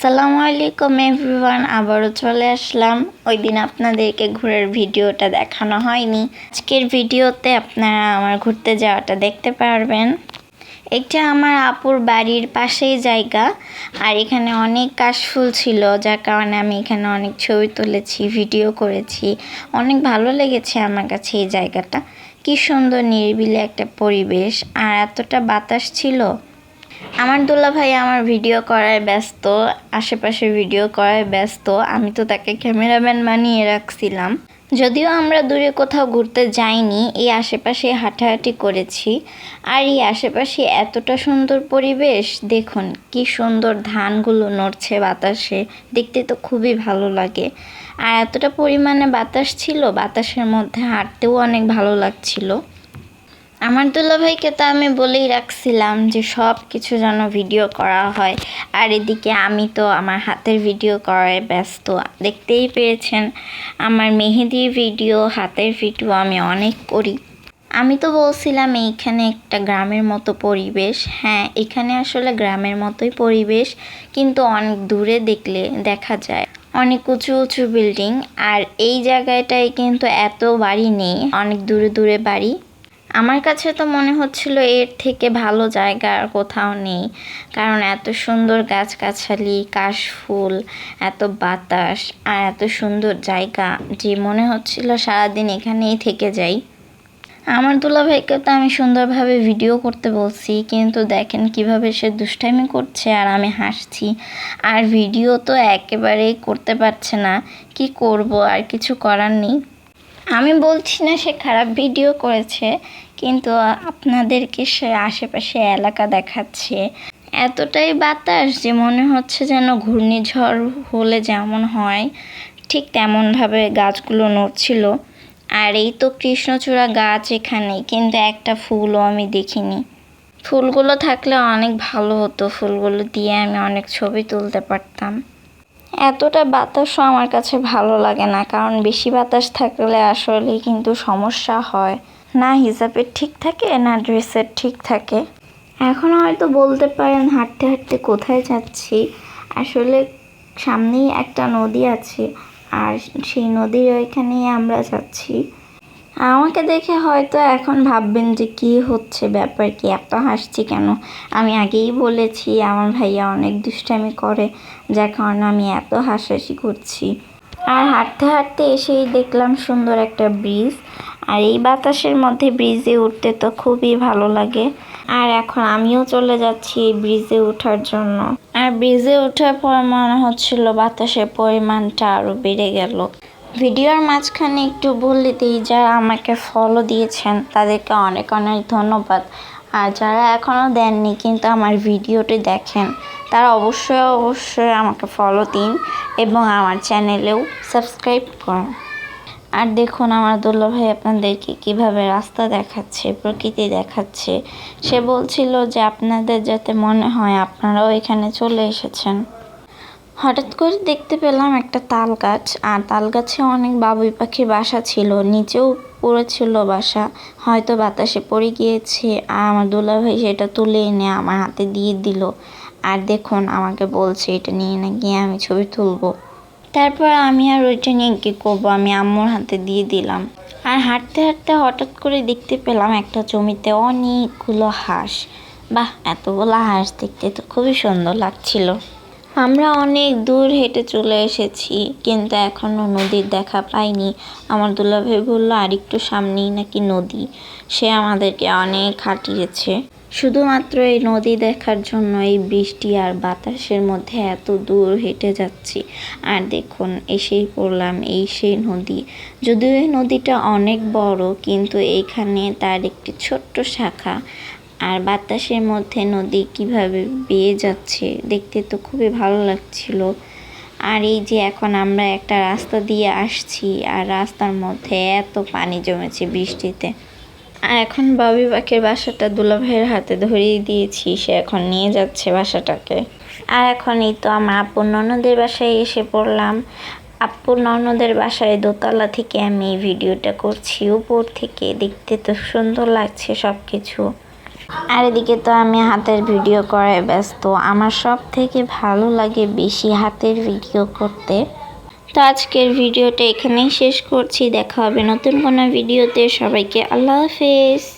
আসসালামু আলাইকুম এভরিওয়ান, আবারও চলে আসলাম। ওই দিন আপনাদেরকে ঘোরার ভিডিওটা দেখানো হয়নি। আজকের ভিডিওতে আপনারা আমার ঘুরতে যাওয়াটা দেখতে পারবেন। এটা আমার আপুর বাড়ির পাশেই জায়গা, আর এখানে অনেক কাশফুল ছিল, যার কারণে আমি এখানে অনেক ছবি তুলেছি, ভিডিও করেছি। অনেক ভালো লেগেছে আমার কাছে এই জায়গাটা। কি সুন্দর নিরিবিলি একটা পরিবেশ, আর এতটা বাতাস ছিল। আমার দুলা ভাই আমার ভিডিও করায় ব্যস্ত, আশেপাশে ভিডিও করায় ব্যস্ত, আমি তো তাকে ক্যামেরাম্যান বানিয়ে রাখছিলাম। যদিও আমরা দূরে কোথাও ঘুরতে যাইনি, এই আশেপাশে হাঁটাহাঁটি করেছি। আর এই আশেপাশে এতটা সুন্দর পরিবেশ, দেখুন কি সুন্দর ধানগুলো নড়ছে বাতাসে, দেখতে তো খুবই ভালো লাগে। আর এতটা পরিমাণে বাতাস ছিল, বাতাসের মধ্যে হাঁটতেও অনেক ভালো লাগছিল। আমার দুলাভাইকে তো আমি বলেই রাখছিলাম যে সব কিছু যেন ভিডিও করা হয়। আর এদিকে আমি তো আমার হাতের ভিডিও করায় ব্যস্ত। দেখতেই পেয়েছেন, আমার মেহেদির ভিডিও হাতের ভিডিও আমি অনেক করি। আমি তো বলছিলাম এইখানে একটা গ্রামের মতো পরিবেশ। হ্যাঁ এখানে আসলে গ্রামের মতোই পরিবেশ, কিন্তু অনেক দূরে দেখলে দেখা যায়। অনেক উঁচু উঁচু বিল্ডিং আর এই জায়গাটায় কিন্তু এত বাড়ি নেই। অনেক দূরে দূরে বাড়ি। আমার কাছে তো মনে হচ্ছিল এর থেকে ভালো জায়গা আর কোথাও নেই। কারণ এত সুন্দর গাছগাছালি, কাশফুল, এত বাতাস আর এত সুন্দর জায়গা যে মনে হচ্ছিল সারাদিন এখানেই থেকে যাই। আমার দুলাভাইকে তো আমি সুন্দরভাবে ভিডিও করতে বলছি, কিন্তু দেখেন কীভাবে সে দুষ্টামি করছে আর আমি হাসছি। আর ভিডিও তো একেবারেই করতে পারছে না। কি করব, আর কিছু করার নেই। আমি বলছি না সে খারাপ ভিডিও করেছে। কিন্তু আপনাদেরকে সে আশেপাশে এলাকা দেখাচ্ছে। এতটাই বাতাস যে মনে হচ্ছে যেন ঘূর্ণিঝড় হলে যেমন হয়, ঠিক তেমনভাবে গাছগুলো নড়ছিল। আর এই তো কৃষ্ণচূড়া গাছ এখানে, কিন্তু একটা ফুলও আমি দেখিনি। ফুলগুলো থাকলে অনেক ভালো হতো, ফুলগুলো দিয়ে আমি অনেক ছবি তুলতে পারতাম। এতটা বাতাসও আমার কাছে ভালো লাগে না, কারণ বেশি বাতাস থাকলে আসলে কিন্তু সমস্যা হয়। না হিসাবের ঠিক থাকে, না ড্রেসের ঠিক থাকে। এখন হয়তো বলতে পারেন হাঁটতে হাঁটতে কোথায় যাচ্ছি। আসলে সামনেই একটা নদী আছে, আর সেই নদীর ওইখানেই আমরা যাচ্ছি। আমাকে দেখে হয়তো এখন ভাববেন যে কি হচ্ছে ব্যাপার কি এত হাসছি কেন? আমি আগেই বলেছি, আমার ভাইয়া অনেক দুষ্টামি করে, যার কারণে আমি এত হাসাহাসি করছি। আর হাঁটতে হাঁটতে এসেই দেখলাম সুন্দর একটা ব্রিজ। আর এই বাতাসের মধ্যে ব্রিজে উঠতে তো খুবই ভালো লাগে। আর এখন আমিও চলে যাচ্ছি এই ব্রিজে ওঠার জন্য। আর ব্রিজে ওঠার পর মনে হচ্ছিল বাতাসের পরিমাণটা আরও বেড়ে গেল। ভিডিওর মাঝখানে একটু বলে দিই যারা আমাকে ফলো দিয়েছেন, তাদেরকে অনেক অনেক ধন্যবাদ। আর যারা এখনও দেননি কিন্তু আমার ভিডিওটি দেখেন, তারা অবশ্যই অবশ্যই আমাকে ফলো দিন এবং আমার চ্যানেলেও সাবস্ক্রাইব করুন। আর দেখুন আমার দুল্লা ভাই আপনাদেরকে কীভাবে রাস্তা দেখাচ্ছে, প্রকৃতি দেখাচ্ছে। সে বলছিল যে আপনাদের যাতে মনে হয় আপনারাও এখানে চলে এসেছেন। হঠাৎ করে দেখতে পেলাম একটা তাল গাছ, আর তাল গাছে অনেক বাবুই পাখির বাসা ছিল, নিচেও পড়েছিল বাসা। হয়তো বাতাসে পড়ে গিয়েছে, আর আমার দুলাভাই সেটা তুলে এনে আমার হাতে দিয়ে দিল। আর দেখুন, আমাকে বলছে, এটা নিয়ে না গিয়ে আমি ছবি তুলবো। তারপর আমি আর ওইটা নিয়ে কী করব? আমি আম্মুর হাতে দিয়ে দিলাম। আর হাঁটতে হাঁটতে হঠাৎ করে দেখতে পেলাম একটা জমিতে অনেকগুলো হাঁস। বাহ, এতগুলো হাঁস দেখতে তো খুবই সুন্দর লাগছিল। আমরা অনেক দূর হেঁটে চলে এসেছি, কিন্তু এখনও নদীর দেখা পাইনি। আমার দুলাভাই বলল আর একটু সামনেই নাকি নদী। সে আমাদেরকে অনেক হাঁটিয়েছে। শুধুমাত্র এই নদী দেখার জন্য এই বৃষ্টি আর বাতাসের মধ্যে এত দূর হেঁটে যাচ্ছি। আর দেখুন, এসেই পড়লাম এই সেই নদী। যদিও এই নদীটা অনেক বড়, কিন্তু এইখানে তার একটি ছোট্ট শাখা। আর বাতাসের মধ্যে নদী কীভাবে বেয়ে যাচ্ছে, দেখতে তো খুবই ভালো লাগছিল। আর এই যে এখন আমরা একটা রাস্তা দিয়ে আসছি, আর রাস্তার মধ্যে এত পানি জমেছে বৃষ্টিতে। এখন বাবি পাখির বাসাটা দুলাভাইয়ের হাতে ধরিয়ে দিয়েছি, সে এখন নিয়ে যাচ্ছে বাসাটাকে। আর এখন এই তো আমার আপুর ননদের বাসায় এসে পড়লাম। আপুর ননদের বাসায় দোতলা থেকে আমি এই ভিডিওটা করছি, উপর থেকে দেখতে তো সুন্দর লাগছে সব কিছু আর এদিকে তো আমি হাতের ভিডিও করায় ব্যস্ত। আমার সব থেকে ভালো লাগে বেশি হাতের ভিডিও করতে। তো আজকের ভিডিওটা এখানেই শেষ করছি। দেখা হবে নতুন কোনো ভিডিওতে। সবাইকে আল্লাহ হাফেজ।